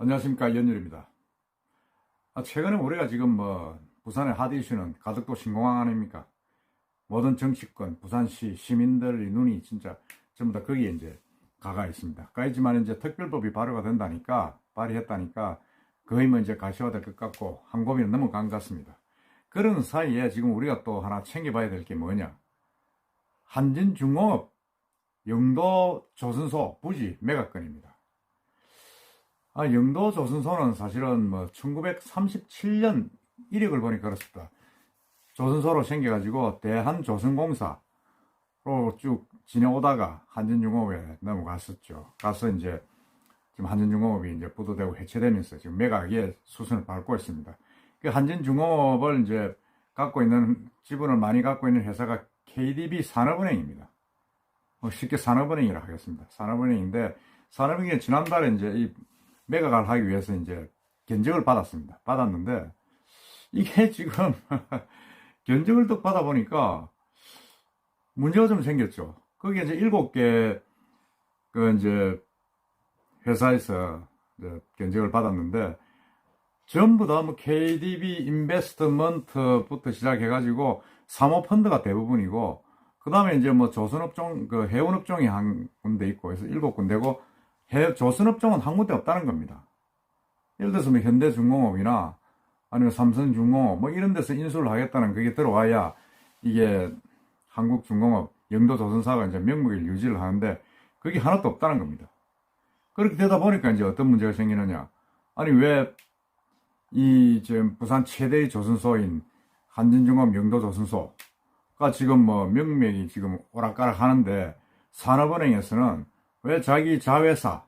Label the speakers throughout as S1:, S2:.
S1: 안녕하십니까 연율입니다. 아, 최근에 우리가 지금 뭐 부산의 핫 이슈는 가덕도 신공항 아닙니까? 모든 정치권, 부산시 시민들의 눈이 진짜 전부 다 거기에 이제 가가 있습니다. 가 있지만 이제 특별법이 발효가 된다니까 발의했다니까 거의 뭐 이제 가시화될 것 같고 한 고비는 넘어간 것 같습니다. 그런 사이에 지금 우리가 또 하나 챙겨봐야 될 게 뭐냐? 한진중공업 영도 조선소 부지 매각건입니다. 아, 영도 조선소는 사실은 뭐 1937년 이력을 보니 그렇습니다. 조선소로 생겨가지고 대한조선공사로 쭉 지내오다가 한진중공업에 넘어갔었죠. 가서 이제 지금 한진중공업이 이제 부도되고 해체되면서 지금 매각의 수순을 밟고 있습니다. 그 한진중공업을 이제 갖고 있는 지분을 많이 갖고 있는 회사가 KDB 산업은행입니다. 뭐 쉽게 산업은행이라 하겠습니다. 산업은행인데 산업은행이 지난달에 이제 이 매각을 하기 위해서 이제 견적을 받았습니다. 받았는데 이게 지금 견적을 또 받아보니까 문제가 좀 생겼죠. 거기에 이제 일곱 개 그 이제 회사에서 이제 견적을 받았는데 전부 다 뭐 KDB 인베스트먼트부터 시작해가지고 사모펀드가 대부분이고 그 다음에 이제 뭐 조선업종 그 해운업종이 한 군데 있고 그래서 일곱 군데고 해, 조선업종은 한 군데 없다는 겁니다. 예를 들어서 뭐 현대중공업이나 아니면 삼성중공업 뭐 이런 데서 인수를 하겠다는 그게 들어와야 이게 한국중공업 영도조선사가 이제 명목을 유지를 하는데 그게 하나도 없다는 겁니다. 그렇게 되다 보니까 이제 어떤 문제가 생기느냐. 아니 왜 이 지금 부산 최대의 조선소인 한진중공업 영도조선소가 지금 뭐 명맥이 지금 오락가락 하는데 산업은행에서는 왜 자기 자회사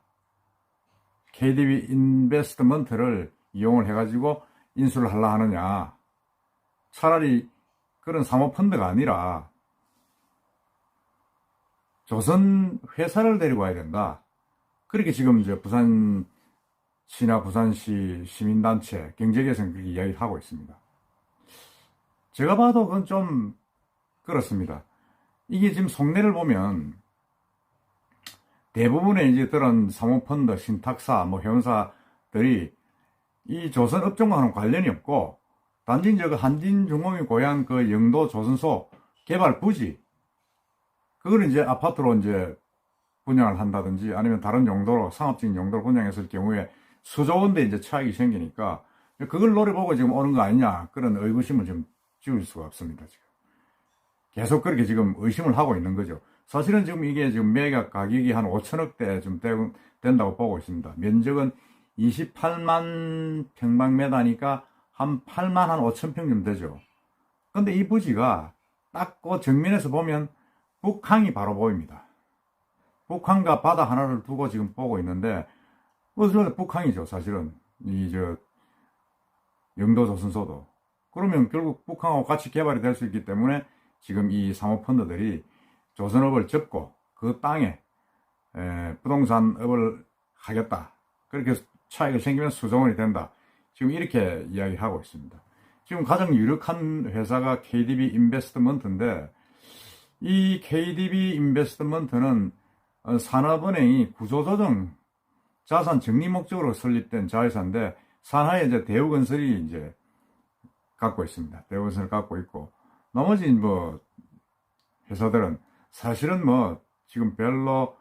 S1: KDB 인베스트먼트를 이용을 해가지고 인수를 하려 하느냐. 차라리 그런 사모펀드가 아니라 조선 회사를 데리고 와야 된다. 그렇게 지금 이제 부산시나 부산시 시민단체 경제개선 그렇게 이야기를 하고 있습니다. 제가 봐도 그건 좀 그렇습니다. 이게 지금 속내를 보면 대부분의 이제 그런 사모펀드, 신탁사, 뭐 회원사들이 이 조선 업종과는 관련이 없고 단지 이제 그 한진중공이 고향 그 영도 조선소 개발 부지 그걸 이제 아파트로 이제 분양을 한다든지 아니면 다른 용도로 상업적인 용도로 분양했을 경우에 수조 원대 이제 차익이 생기니까 그걸 노려보고 지금 오는 거 아니냐 그런 의구심을 좀 지울 수가 없습니다 지금 계속 그렇게 지금 의심을 하고 있는 거죠. 사실은 지금 이게 지금 매각 가격이 한 5천억대 좀 되- 된다고 보고 있습니다. 면적은 28만 평방미터니까 한 8만 한 5천 평 정도 되죠. 근데 이 부지가 딱그 정면에서 보면 북항이 바로 보입니다. 북한과 바다 하나를 두고 지금 보고 있는데, 그것은 북한이죠, 사실은. 이, 저, 영도조선소도. 그러면 결국 북한하고 같이 개발이 될 수 있기 때문에 지금 이 사모펀드들이 조선업을 접고 그 땅에 에, 부동산업을 하겠다. 그렇게 차익이 생기면 수종원이 된다. 지금 이렇게 이야기하고 있습니다. 지금 가장 유력한 회사가 KDB 인베스트먼트인데 이 KDB 인베스트먼트는 어, 산업은행이 구조조정 자산 정리 목적으로 설립된 자회사인데 산하에 이제 대우건설이 이제 갖고 있습니다. 대우건설을 갖고 있고 나머지 뭐 회사들은 사실은 뭐 지금 별로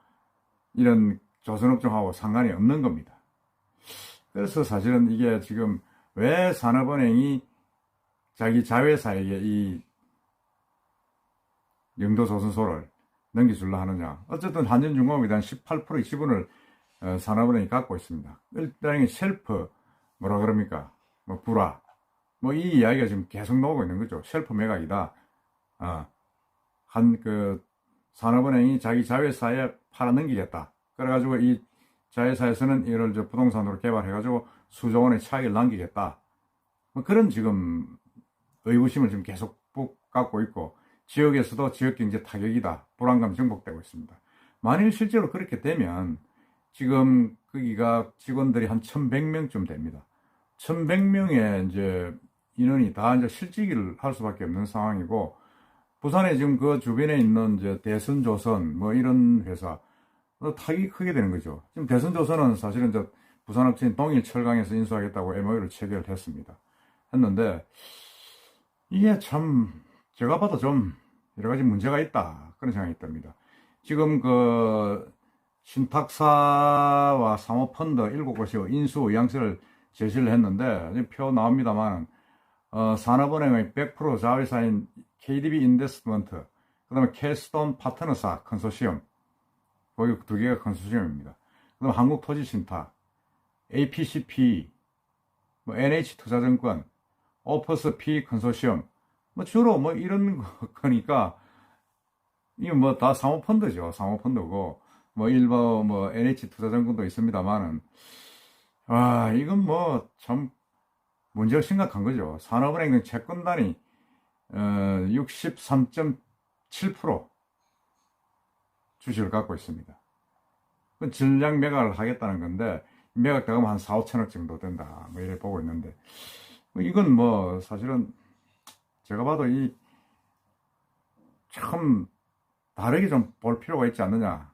S1: 이런 조선업종하고 상관이 없는 겁니다. 그래서 사실은 이게 지금 왜 산업은행이 자기 자회사에게 이 영도조선소를 넘겨주려 하느냐. 어쨌든 한전중공업에 대한 18%의 지분을 어, 산업은행이 갖고 있습니다. 일단은 셀프, 뭐라 그럽니까? 뭐, 불화. 뭐, 이 이야기가 지금 계속 나오고 있는 거죠. 셀프 매각이다. 어, 한, 그, 산업은행이 자기 자회사에 팔아 넘기겠다. 그래가지고 이 자회사에서는 이걸 저 부동산으로 개발해가지고 수조 원의 차익을 남기겠다. 뭐 그런 지금 의구심을 지금 계속 푹 갖고 있고 지역에서도 지역 경제 타격이다. 불안감이 증폭되고 있습니다. 만일 실제로 그렇게 되면 지금 거기가 직원들이 한 1100명쯤 됩니다. 1100명의 이제 인원이 다 이제 실직을 할 수밖에 없는 상황이고 부산에 지금 그 주변에 있는 이제 대선조선 뭐 이런 회사 어, 타격이 크게 되는 거죠. 지금 대선조선은 사실은 저 부산업체인 동일철강에서 인수하겠다고 MOU를 체결 했습니다. 했는데 이게 참 제가 봐도 좀 여러 가지 문제가 있다 그런 생각이 듭니다. 지금 그 신탁사와 사모펀드 일곱 곳이 인수 의향서를 제시를 했는데 표 나옵니다만 어, 산업은행의 100% 자회사인 KDB 인베스트먼트 그 다음에 캐스톤 파트너사 컨소시엄 거기 두 개가 컨소시엄입니다. 그 다음 한국토지신탁 APCP 뭐 NH투자증권 오퍼스 P 컨소시엄 뭐 주로 뭐 이런 거니까 이거 뭐다 사모펀드죠 사모펀드고 뭐 일부 뭐 NH 투자증권도 있습니다만은 아 이건 뭐 참 문제가 심각한 거죠 산업은행은 채권단이 어, 63.7% 주식을 갖고 있습니다. 그 전량 매각을 하겠다는 건데 매각 대금 한 4, 5천억 정도 된다. 뭐 이래 보고 있는데 뭐 이건 뭐 사실은 제가 봐도 이 참 다르게 좀 볼 필요가 있지 않느냐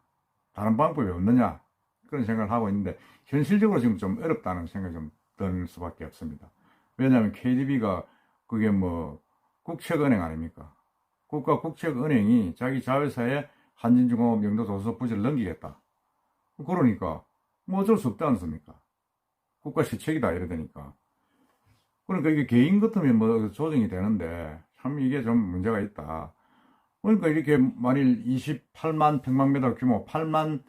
S1: 다른 방법이 없느냐 그런 생각을 하고 있는데 현실적으로 지금 좀 어렵다는 생각이 좀 들 수밖에 없습니다. 왜냐하면 KDB가 그게 뭐 국책은행 아닙니까? 국가 국책은행이 자기 자회사에 한진중공업 영도조선소 부지를 넘기겠다. 그러니까 뭐 어쩔 수 없지 않습니까? 국가 시책이다 이래 되니까. 그러니까 이게 개인 같으면 뭐 조정이 되는데 참 이게 좀 문제가 있다. 그러니까 이렇게 만일 28만 평방미터 규모 8만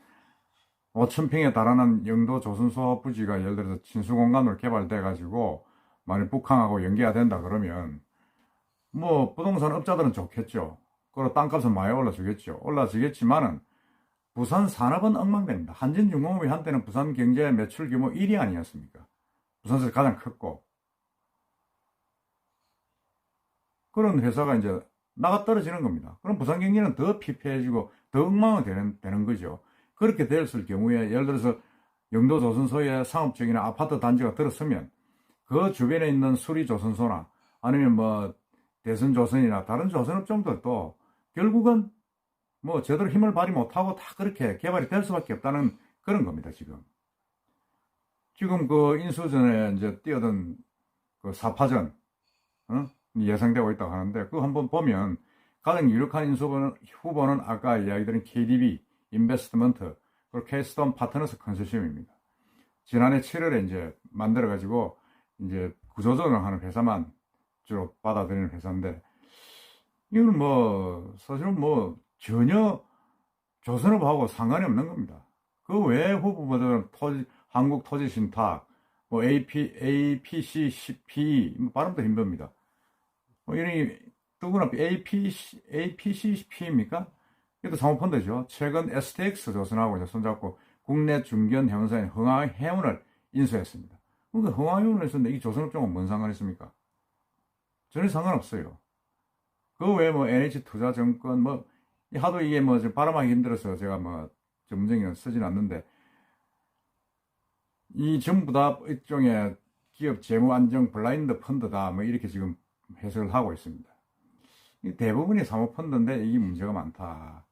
S1: 5천 평에 달하는 영도 조선소 부지가 예를 들어서 친수공간으로 개발돼 가지고 만일 북한하고 연계가 된다 그러면 뭐 부동산 업자들은 좋겠죠. 그리고 땅값은 많이 올라주겠죠. 올라주겠지만은 부산 산업은 엉망됩니다. 한진중공업이 한때는 부산 경제 매출 규모 1위 아니었습니까? 부산에서 가장 컸고 그런 회사가 이제 나가 떨어지는 겁니다. 그럼 부산 경기는 더 피폐해지고 더 엉망이 되는, 되는 거죠. 그렇게 됐을 경우에 예를 들어서 영도 조선소에 상업적이나 아파트 단지가 들었으면 그 주변에 있는 수리 조선소나 아니면 뭐 대선 조선이나 다른 조선업종들도 결국은 뭐 제대로 힘을 발휘 못하고 다 그렇게 개발이 될 수밖에 없다는 그런 겁니다, 지금. 지금 그 인수전에 이제 뛰어든 그 사파전, 어? 예상되고 있다고 하는데 그거 한번 보면 가장 유력한 인수는 후보는 아까 이야기드린 KDB 인베스트먼트 그리고 케이스톤 파트너스 컨소시엄입니다. 지난해 7월에 이제 만들어 가지고 이제 구조조정을 하는 회사만 주로 받아들이는 회사인데 이건 뭐 사실은 뭐 전혀 조선업하고 상관이 없는 겁니다. 그 외에 후보들은 토지, 한국 토지 신탁, 뭐 AP, APCCP, 뭐 발음도 힘듭니다. 뭐 이런 누구나 APC, APCP입니까? 이것도 사모펀드죠. 최근 STX 조선하고 이제 손잡고 국내 중견 해운사인 흥화해운을 인수했습니다. 그러니까 흥화해운을 했었는데 이 조선업종은 뭔 상관 있습니까? 전혀 상관없어요. 그 외에 뭐 NH투자증권 뭐 하도 이게 뭐 발음하기 힘들어서 제가 뭐 전문적인 쓰진 않는데 이 전부 다 일종의 기업 재무 안정 블라인드 펀드다 뭐 이렇게 지금 해석을 하고 있습니다. 대부분이 사모펀드인데 이게 문제가 많다.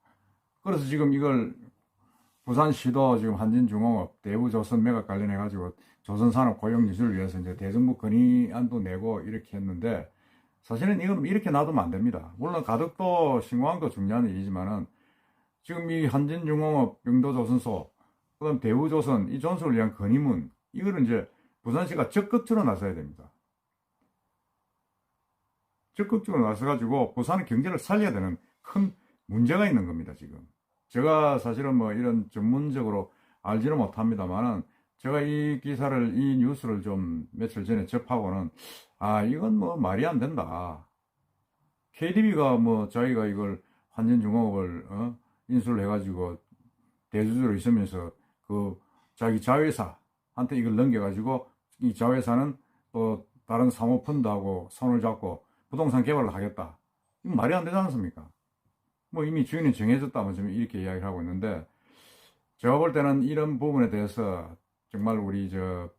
S1: 그래서 지금 이걸 부산시도 지금 한진중공업 대우조선 매각 관련해 가지고 조선산업 고용 유지를 위해서 이제 대정부 건의안도 내고 이렇게 했는데 사실은 이건 이렇게 놔두면 안 됩니다. 물론 가덕도 신공항도 중요한 일이지만은 지금 이 한진중공업 영도조선소 그다음 대우조선 이 존속을 위한 건의문 이거는 이제 부산시가 적극적으로 나서야 됩니다. 적극적으로 나서가지고 부산의 경제를 살려야 되는 큰 문제가 있는 겁니다, 지금. 제가 사실은 뭐 이런 전문적으로 알지는 못합니다만은 제가 이 기사를, 이 뉴스를 좀 며칠 전에 접하고는 아, 이건 뭐 말이 안 된다. KDB가 뭐 자기가 이걸 환전중공업을 어? 인수를 해가지고 대주주로 있으면서 그 자기 자회사한테 이걸 넘겨가지고 이 자회사는 또 다른 사모펀드하고 손을 잡고 부동산 개발을 하겠다. 이건 말이 안 되지 않습니까? 뭐 이미 주인이 정해졌다면 지금 이렇게 이야기를 하고 있는데 제가 볼 때는 이런 부분에 대해서 정말 우리 저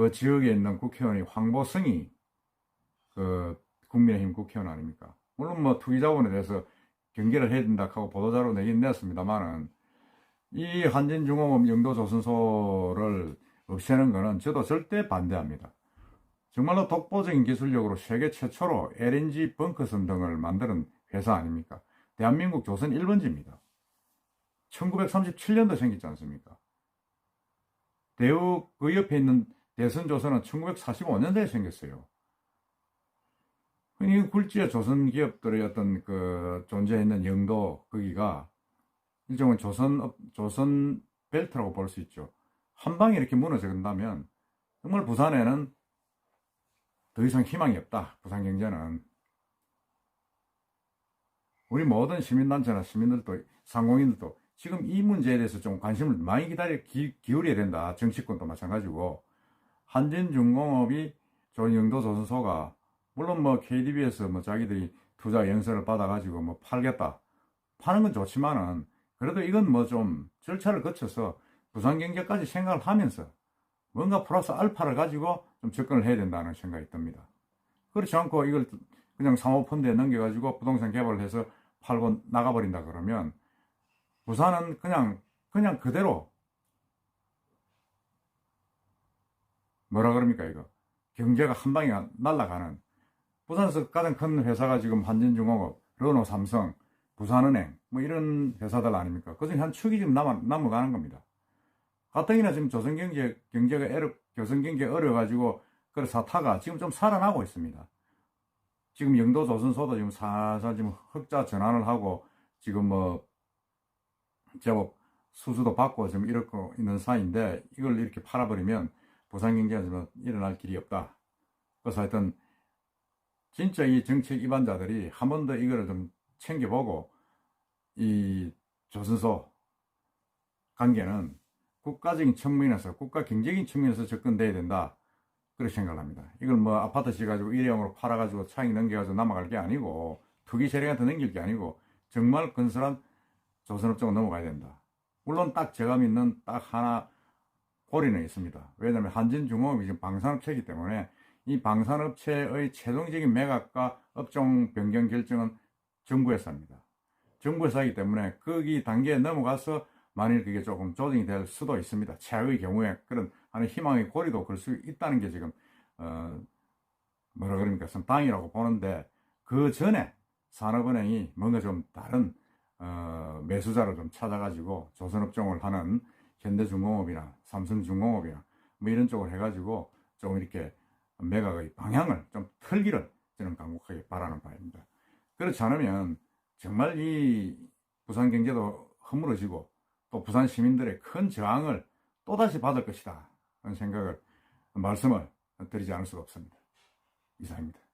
S1: 그 지역에 있는 국회의원이 황보성이 그 국민의힘 국회의원 아닙니까? 물론 뭐 투기자본에 대해서 경계를 해야 된다 하고 보도자료 내긴 냈습니다만은 이 한진중공업 영도조선소를 없애는 거는 저도 절대 반대합니다. 정말로 독보적인 기술력으로 세계 최초로 LNG 벙커선 등을 만드는 회사 아닙니까? 대한민국 조선 1번지입니다. 1937년도 생겼지 않습니까? 대우 그 옆에 있는 대선조선은 1945년도에 생겼어요. 이 굴지의 조선 기업들의 어떤 그 존재했는 영도 거기가 일종의 조선 조선 벨트라고 볼 수 있죠. 한 방에 이렇게 무너져 간다면 정말 부산에는 더 이상 희망이 없다. 부산 경제는 우리 모든 시민단체나 시민들도 상공인들도 지금 이 문제에 대해서 좀 관심을 많이 기다려 기, 기울여야 된다. 정치권도 마찬가지고 한진중공업이 좋은 영도 조선소가 물론 뭐 KDB에서 뭐 자기들이 투자 연설을 받아가지고 뭐 팔겠다. 파는 건 좋지만은 그래도 이건 뭐 좀 절차를 거쳐서 부산 경제까지 생각을 하면서 뭔가 플러스 알파를 가지고 좀 접근을 해야 된다는 생각이 듭니다. 그렇지 않고 이걸 그냥 사모펀드에 넘겨가지고 부동산 개발을 해서 팔고 나가버린다 그러면 부산은 그냥 그냥 그대로 뭐라 그럽니까 이거 경제가 한 방에 날아가는 부산에서 가장 큰 회사가 지금 한진중공업, 르노 삼성, 부산은행 뭐 이런 회사들 아닙니까? 그중에 한 축이 지금 남아, 남아가는 겁니다. 가뜩이나 지금 조선경제 경제가 애로, 조선경제 어려가지고 그 사타가 지금 좀 살아나고 있습니다. 지금 영도 조선소도 지금 살살 지금 흑자 전환을 하고 지금 뭐 제법 수주도 받고 지금 이렇고 있는 사이인데 이걸 이렇게 팔아버리면 부산 경제가 지금 일어날 길이 없다. 그래서 하여튼 진짜 이 정책 입안자들이 한 번 더 이거를 좀 챙겨보고 이 조선소 관계는 국가적인 측면에서 국가 경제적인 측면에서 접근돼야 된다. 그렇게 생각을 합니다. 이걸 뭐 아파트 지가지고 일회용으로 팔아가지고 차익 넘겨가지고 넘어갈 게 아니고 투기 세력한테 넘길 게 아니고 정말 건설한 조선업종으로 넘어가야 된다. 물론 딱 제가 믿는 딱 하나 고리는 있습니다. 왜냐하면 한진중공업이 지금 방산업체이기 때문에 이 방산업체의 최종적인 매각과 업종 변경 결정은 정부에서 합니다. 정부에서 하기 때문에 거기 단계에 넘어가서 만일 그게 조금 조정이 될 수도 있습니다. 최악의 경우에 그런 하는 희망의 고리도 걸수 있다는 게 지금 어 뭐라 그럽니까 선당이라고 보는데 그 전에 산업은행이 뭔가 좀 다른 어 매수자를 좀 찾아가지고 조선업종을 하는 현대중공업이나 삼성중공업이나 뭐 이런 쪽을 해가지고 좀 이렇게 매각의 방향을 좀 틀기를 저는 강력하게 바라는 바입니다. 그렇지 않으면 정말 이 부산 경제도 허물어지고 또 부산 시민들의 큰 저항을 또다시 받을 것이다. 하는 생각을, 말씀을 드리지 않을 수가 없습니다. 이상입니다.